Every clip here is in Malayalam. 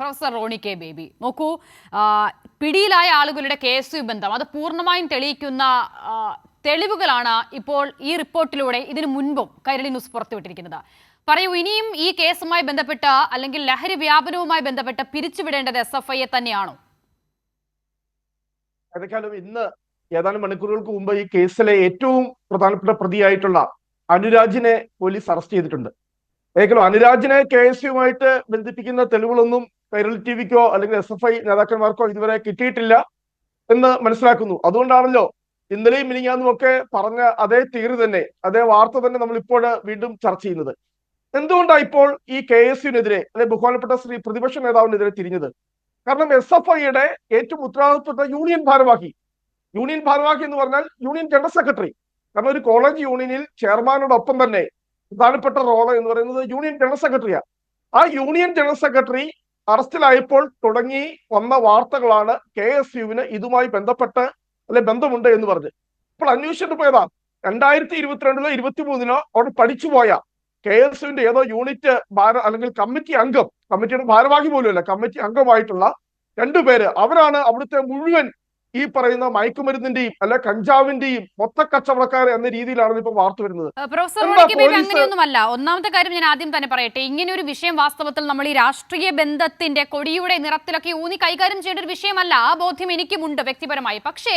Professor Roni K baby. നോക്കൂ പിടിയിലായ ആളുകളുടെ കേസ് ബന്ധം അത് പൂർണമായും തെളിയിക്കുന്ന തെളിവുകളാണ് ഇപ്പോൾ ഈ റിപ്പോർട്ടിലൂടെ ഇതിനു മുൻപും കൈരളി ന്യൂസ് പുറത്തുവിട്ടിരിക്കുന്നത്. പറയൂ ഇനിയും ഈ കേസുമായി ബന്ധപ്പെട്ട അല്ലെങ്കിൽ ലഹരി വ്യാപനവുമായി ബന്ധപ്പെട്ട് പിരിച്ചുവിടേണ്ടത് എസ് എഫ് ഐയെ തന്നെയാണോ? ഏതായാലും ഇന്ന് ഏതാനും മണിക്കൂറുകൾക്ക് മുമ്പ് ഈ കേസിലെ ഏറ്റവും പ്രധാനപ്പെട്ട പ്രതിയായിട്ടുള്ള അനുരാജിനെ പോലീസ് അറസ്റ്റ് ചെയ്തിട്ടുണ്ട്. ഏതായാലും അനുരാജിനെ കെ എസ് യുമായിട്ട് ബന്ധിപ്പിക്കുന്ന തെളിവുകളൊന്നും കൈരളി ടി വിക്കോ അല്ലെങ്കിൽ എസ് എഫ് ഐ നേതാക്കന്മാർക്കോ ഇതുവരെ കിട്ടിയിട്ടില്ല എന്ന് മനസ്സിലാക്കുന്നു. അതുകൊണ്ടാണല്ലോ ഇന്നലെയും മിനിങ്ങാന്നും ഒക്കെ പറഞ്ഞ അതേ തീര് തന്നെ അതേ വാർത്ത തന്നെ നമ്മൾ ഇപ്പോൾ വീണ്ടും ചർച്ച ചെയ്യുന്നത്. എന്തുകൊണ്ടാണ് ഇപ്പോൾ ഈ കെ എസ് യുവിനെതിരെ അല്ലെ ബഹുമാനപ്പെട്ട ശ്രീ പ്രതിപക്ഷ നേതാവിനെതിരെ തിരിഞ്ഞത്? കാരണം എസ് എഫ് ഐയുടെ ഏറ്റവും ഉത്തരവാദിത്വപ്പെട്ട യൂണിയൻ ഭാരവാഹി യൂണിയൻ ഭാരവാഹി എന്ന് പറഞ്ഞാൽ യൂണിയൻ ജനറൽ സെക്രട്ടറി. കാരണം ഒരു കോളേജ് യൂണിയനിൽ ചെയർമാനോടൊപ്പം തന്നെ പ്രധാനപ്പെട്ട റോൾ എന്ന് പറയുന്നത് യൂണിയൻ ജനറൽ സെക്രട്ടറിയാണ് ആ യൂണിയൻ ജനറൽ സെക്രട്ടറി അറസ്റ്റിലായപ്പോൾ തുടങ്ങി വന്ന വാർത്തകളാണ് കെ എസ് യുവിന് ഇതുമായി ബന്ധപ്പെട്ട് അല്ലെ ബന്ധമുണ്ട് എന്ന് പറഞ്ഞ്. അപ്പോൾ അന്വേഷിച്ചിട്ട് പോയതാ. രണ്ടായിരത്തി ഇരുപത്തിരണ്ടിലോ ഇരുപത്തിമൂന്നിലോ അവിടെ പഠിച്ചുപോയ കെ എസ് യുവിന്റെ ഏതോ യൂണിറ്റ് ഭാര അല്ലെങ്കിൽ കമ്മിറ്റി അംഗം കമ്മിറ്റിയുടെ ഭാരവാഹി പോലും അല്ല കമ്മിറ്റി അംഗമായിട്ടുള്ള രണ്ടുപേര്. അവരാണ് അവിടുത്തെ മുഴുവൻ ഈ പറയുന്ന മയക്കുമരുന്നിന്റെയും അല്ലെ കഞ്ചാവിന്റെയും മൊത്ത കച്ചവടക്കാർ എന്ന രീതിയിലാണ് ഇപ്പൊ വാർത്ത വരുന്നത്. അങ്ങനെയൊന്നുമല്ല. ഒന്നാമത്തെ കാര്യം ഞാൻ ആദ്യം തന്നെ പറയട്ടെ. ഇങ്ങനെ ഒരു വിഷയം വാസ്തവത്തിൽ നമ്മൾ ഈ രാഷ്ട്രീയ ബന്ധത്തിന്റെ കൊടിയുടെ നിറത്തിലൊക്കെ ഊന്നി കൈകാര്യം ചെയ്യേണ്ട ഒരു വിഷയമല്ല. ആ ബോധ്യം എനിക്കുമുണ്ട് വ്യക്തിപരമായി. പക്ഷേ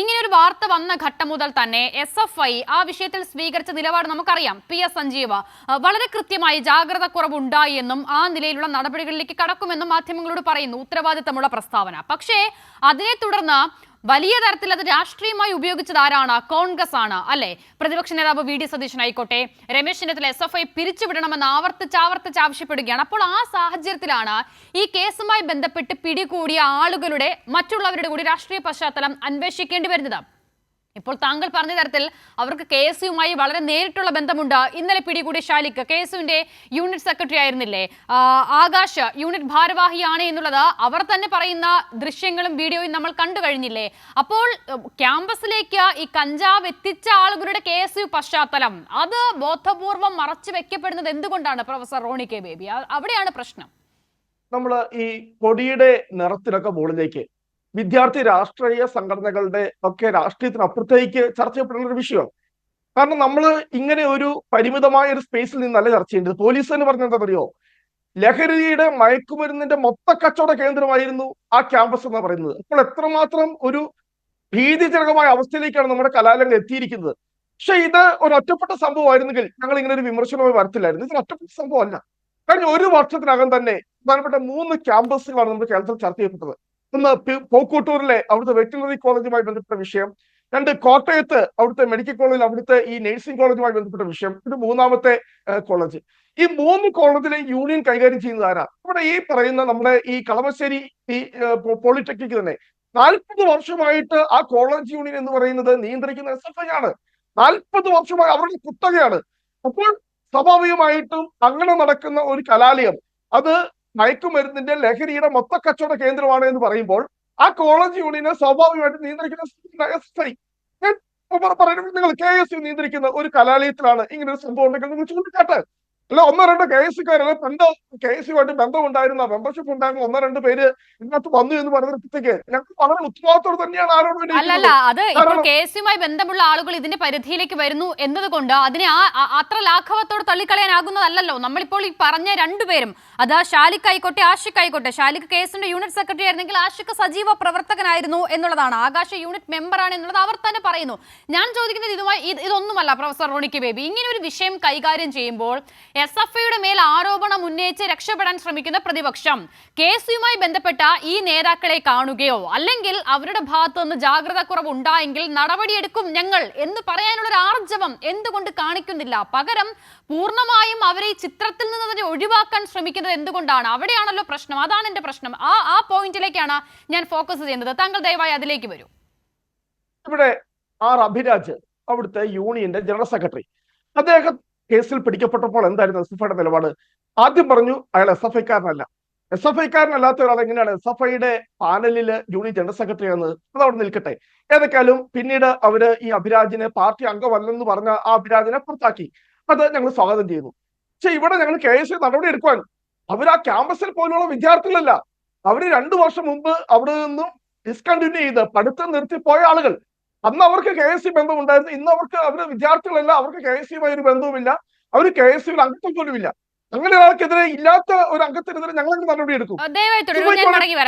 ഇങ്ങനെ ഒരു വാർത്ത വന്ന ഘട്ടം മുതൽ തന്നെ എസ് എഫ് ഐ ആ വിഷയത്തിൽ സ്വീകരിച്ച നിലപാട് നമുക്കറിയാം. പി എസ് സഞ്ജീവ വളരെ കൃത്യമായി ജാഗ്രത കുറവുണ്ടായി എന്നും ആ നിലയിലുള്ള നടപടികളിലേക്ക് കടക്കുമെന്നും മാധ്യമങ്ങളോട് പറയുന്നു. ഉത്തരവാദിത്തമുള്ള പ്രസ്താവന. പക്ഷേ അതിനെ തുടർന്ന് വലിയ തരത്തിൽ അത് രാഷ്ട്രീയമായി ഉപയോഗിച്ചത് ആരാണ്? കോൺഗ്രസ് ആണ്. അല്ലെ? പ്രതിപക്ഷ നേതാവ് വി. ഡി. സതീശൻ ആയിക്കോട്ടെ Ramesh Chennithala S F I പിരിച്ചുവിടണമെന്ന് ആവർത്തിച്ച് ആവർത്തിച്ച് ആവശ്യപ്പെടുകയാണ്. അപ്പോൾ ആ സാഹചര്യത്തിലാണ് ഈ കേസുമായി ബന്ധപ്പെട്ട് പിടികൂടിയ ആളുകളുടെ മറ്റുള്ളവരുടെ കൂടി രാഷ്ട്രീയ പശ്ചാത്തലം അന്വേഷിക്കേണ്ടി വരുന്നത്. ഇപ്പോൾ താങ്കൾ പറഞ്ഞ തരത്തിൽ അവർക്ക് കെ എസ് യുമായി വളരെ നേരിട്ടുള്ള ബന്ധമുണ്ട്. ഇന്നലെ പിടികൂടിയ ഷാലിക്ക് കെ എസ് യുവിന്റെ യൂണിറ്റ് സെക്രട്ടറി ആയിരുന്നില്ലേ? ആകാശ് യൂണിറ്റ് ഭാരവാഹിയാണ് എന്നുള്ളത് അവർ തന്നെ പറയുന്ന ദൃശ്യങ്ങളും വീഡിയോയും നമ്മൾ കണ്ടു കഴിഞ്ഞില്ലേ? അപ്പോൾ ക്യാമ്പസിലേക്ക് ഈ കഞ്ചാവ് എത്തിച്ച ആളുകളുടെ കെ എസ് യു പശ്ചാത്തലം അത് ബോധപൂർവം മറച്ചു വെക്കപ്പെടുന്നത് എന്തുകൊണ്ടാണ് പ്രൊഫസർ റോണി കെ. ബേബി? അവിടെയാണ് പ്രശ്നം. നമ്മൾ ഈ കൊടിയുടെ നിറത്തിലൊക്കെ മുകളിലേക്ക് വിദ്യാർത്ഥി രാഷ്ട്രീയ സംഘടനകളുടെ ഒക്കെ രാഷ്ട്രീയത്തിനപ്പുറത്തേക്ക് ചർച്ച ചെയ്യപ്പെടുന്ന ഒരു വിഷയമാണ്. കാരണം നമ്മൾ ഇങ്ങനെ ഒരു പരിമിതമായ ഒരു സ്പേസിൽ നിന്നല്ല ചർച്ച ചെയ്യേണ്ടത്? പോലീസ് എന്ന് പറഞ്ഞ എന്താ ലഹരിയുടെ മയക്കുമരുന്നിന്റെ മൊത്ത കച്ചവട കേന്ദ്രമായിരുന്നു ആ ക്യാമ്പസ് എന്ന് പറയുന്നത്. അപ്പോൾ എത്രമാത്രം ഒരു ഭീതിജനകമായ അവസ്ഥയിലേക്കാണ് നമ്മുടെ കലാലയങ്ങൾ എത്തിയിരിക്കുന്നത്? പക്ഷെ ഇത് ഒരു ഒറ്റപ്പെട്ട സംഭവമായിരുന്നെങ്കിൽ ഞങ്ങൾ ഇങ്ങനെ ഒരു വിമർശനമായി വരത്തില്ലായിരുന്നു. ഇത് ഒറ്റപ്പെട്ട സംഭവമല്ല. കഴിഞ്ഞ ഒരു വർഷത്തിനകം തന്നെ പ്രധാനപ്പെട്ട മൂന്ന് ക്യാമ്പസുകളാണ് നമ്മുടെ കേരളത്തിൽ ചർച്ച ചെയ്യപ്പെട്ടത്. ഒന്ന് പോക്കൂട്ടൂരിലെ അവിടുത്തെ വെറ്റിനറി കോളേജുമായി ബന്ധപ്പെട്ട വിഷയം രണ്ട് കോട്ടയത്ത് അവിടുത്തെ മെഡിക്കൽ കോളേജിൽ അവിടുത്തെ ഈ നഴ്സിംഗ് കോളേജുമായി ബന്ധപ്പെട്ട വിഷയം ഇത് മൂന്നാമത്തെ കോളേജ് ഈ മൂന്ന് കോളേജിലെ യൂണിയൻ കൈകാര്യം ചെയ്യുന്നത് ആരാ? ഇവിടെ ഈ പറയുന്ന നമ്മുടെ ഈ കളമശ്ശേരി ഈ പോളിടെക്നിക്ക് പോളിടെക്നിക് തന്നെ. നാൽപ്പത് വർഷമായിട്ട് ആ കോളേജ് യൂണിയൻ എന്ന് പറയുന്നത് നിയന്ത്രിക്കുന്ന എസ് എഫ് ഐ ആണ്. നാൽപ്പത് വർഷമായി അവരുടെ കുത്തകയാണ്. അപ്പോൾ സ്വാഭാവികമായിട്ടും അങ്ങനെ നടക്കുന്ന ഒരു കലാലയം അത് മയക്കുമരുന്നിന്റെ ലഹരിയുടെ മൊത്ത കച്ചവട കേന്ദ്രമാണ് എന്ന് പറയുമ്പോൾ ആ കോളേജ് യൂണിയനെ സ്വാഭാവികമായിട്ട് നിയന്ത്രിക്കുന്ന ഞാൻ പറയുന്നത് നിങ്ങൾ കെ എസ് യു നിയന്ത്രിക്കുന്ന ഒരു കലാലയത്തിലാണ് ഇങ്ങനെ ഒരു സംഭവം ഉണ്ടെങ്കിൽ നിങ്ങൾ ചൂണ്ടിക്കാട്ടെ. അല്ല ഒന്നോ രണ്ടോ കെ എസ് യുക്കാരല്ല ബന്ധം കെ എസ് യുമായിട്ട് ബന്ധമുണ്ടായിരുന്ന മെമ്പർഷിപ്പ് ഉണ്ടായിരുന്ന ഒന്നോ രണ്ടോ പേര് ഇതിനകത്ത് വന്നു എന്ന് പറയുന്നതിലേക്ക് ഞങ്ങൾ വളരെ ഉത്തരവാദിത്തോട് തന്നെയാണ് ആരോട് അല്ലല്ല അത് കെ എസ് യുമായി ബന്ധമുള്ള ആളുകൾ ഇതിന്റെ പരിധിയിലേക്ക് വരുന്നു എന്നതുകൊണ്ട് അതിനെ ആ അത്ര ലാഘവത്തോട് തള്ളിക്കളയാനാകുന്നതല്ലല്ലോ. നമ്മളിപ്പോൾ ഈ പറഞ്ഞ രണ്ടുപേരും അത് ഷാലിക് ആയിക്കോട്ടെ ആഷിക് ആയിക്കോട്ടെ. ഷാലിക് കെ എസിന്റെ യൂണിറ്റ് സെക്രട്ടറി ആയിരുന്നെങ്കിൽ ആഷിക് സജീവ പ്രവർത്തകനായിരുന്നു എന്നുള്ളതാണ്. ആകാശ യൂണിറ്റ് മെമ്പറാണ് എന്നുള്ളത് അവർ തന്നെ പറയുന്നു. ഞാൻ ചോദിക്കുന്നത് ഇതുമായി ഇതൊന്നുമല്ല പ്രൊഫസർ റോണിക്ക് ബേബി. ഇങ്ങനെ ഒരു വിഷയം കൈകാര്യം ചെയ്യുമ്പോൾ എസ് എഫ് ഐയുടെ മേൽ ആരോപണം ഉന്നയിച്ച് രക്ഷപ്പെടാൻ ശ്രമിക്കുന്ന പ്രതിപക്ഷം. കേസുമായി ബന്ധപ്പെട്ട ഈ നേതാക്കളെ കാണുകയോ അല്ലെങ്കിൽ അവരുടെ ഭാഗത്തു നിന്ന് ജാഗ്രത കുറവ് ഉണ്ടായെങ്കിൽ നടപടിയെടുക്കും ഞങ്ങൾ എന്ന് പറയാനുള്ള ഒരു ആർജവം എന്തുകൊണ്ട് കാണിക്കുന്നില്ല. പകരം പൂർണമായും അവരെ ചിത്രത്തിൽ നിന്ന് തന്നെ ഒഴിവാക്കാൻ ശ്രമിക്കുന്നത് എന്തുകൊണ്ടാണ്? അവിടെയാണല്ലോ പ്രശ്നം. അതാണ് എന്റെ പ്രശ്നം. ആ ആ പോയിന്റിലേക്കാണ് ഞാൻ ഫോക്കസ് ചെയ്യുന്നത്. താങ്കൾ ദയവായി അതിലേക്ക് വരൂ. ഇവിടെ ആർ അഭിരാജ് അവിടുത്തെ യൂണിയന്റെ ജനറൽ സെക്രട്ടറി. അദ്ദേഹം കേസിൽ പിടിക്കപ്പെട്ടപ്പോൾ എന്തായിരുന്നു എസ് എഫ് ഐയുടെ നിലപാട്? ആദ്യം പറഞ്ഞു അയാൾ എസ് എഫ് ഐക്കാരനല്ല. എസ് എഫ് ഐക്കാരനല്ലാത്ത ഒരാൾ എങ്ങനെയാണ്? എസ് എഫ് ഐയുടെ പാനലിൽ യൂണിയൻ ജനറൽ സെക്രട്ടറി ആണ്. അത് അവിടെ നിൽക്കട്ടെ. ഏതൊക്കെയാലും പിന്നീട് അവർ ഈ അഭിരാജിനെ പാർട്ടി അംഗമല്ലെന്ന് പറഞ്ഞ ആ അഭിരാജിനെ പുറത്താക്കി. അത് ഞങ്ങൾ സ്വാഗതം ചെയ്യുന്നു. പക്ഷെ ഇവിടെ ഞങ്ങൾ കെ എസ് നടപടി എടുക്കുവാൻ. അവർ ആ ക്യാമ്പസിൽ പോലുള്ള വിദ്യാർത്ഥികളല്ല. അവർ രണ്ടു വർഷം മുമ്പ് അവിടെ നിന്നും ഡിസ്കണ്ടിന്യൂ ചെയ്ത് പഠിത്തം നിർത്തി പോയ ആളുകൾ. അന്ന് അവർക്ക് കെ എസ് സി ബന്ധം ഉണ്ടായിരുന്നു. ഇന്ന് അവർക്ക് അവരുടെ വിദ്യാർത്ഥികളല്ല അവർക്ക് കെ എസ് സിയുമായി ഒരു ബന്ധവുമില്ല. അവർ കെ എസ് സിയിൽ അംഗത്വം പോലുമില്ല. അങ്ങനെ ഒരാൾക്കെതിരെ ഇല്ലാത്ത ഒരു അംഗത്തിനെതിരെ ഞങ്ങൾ നടപടി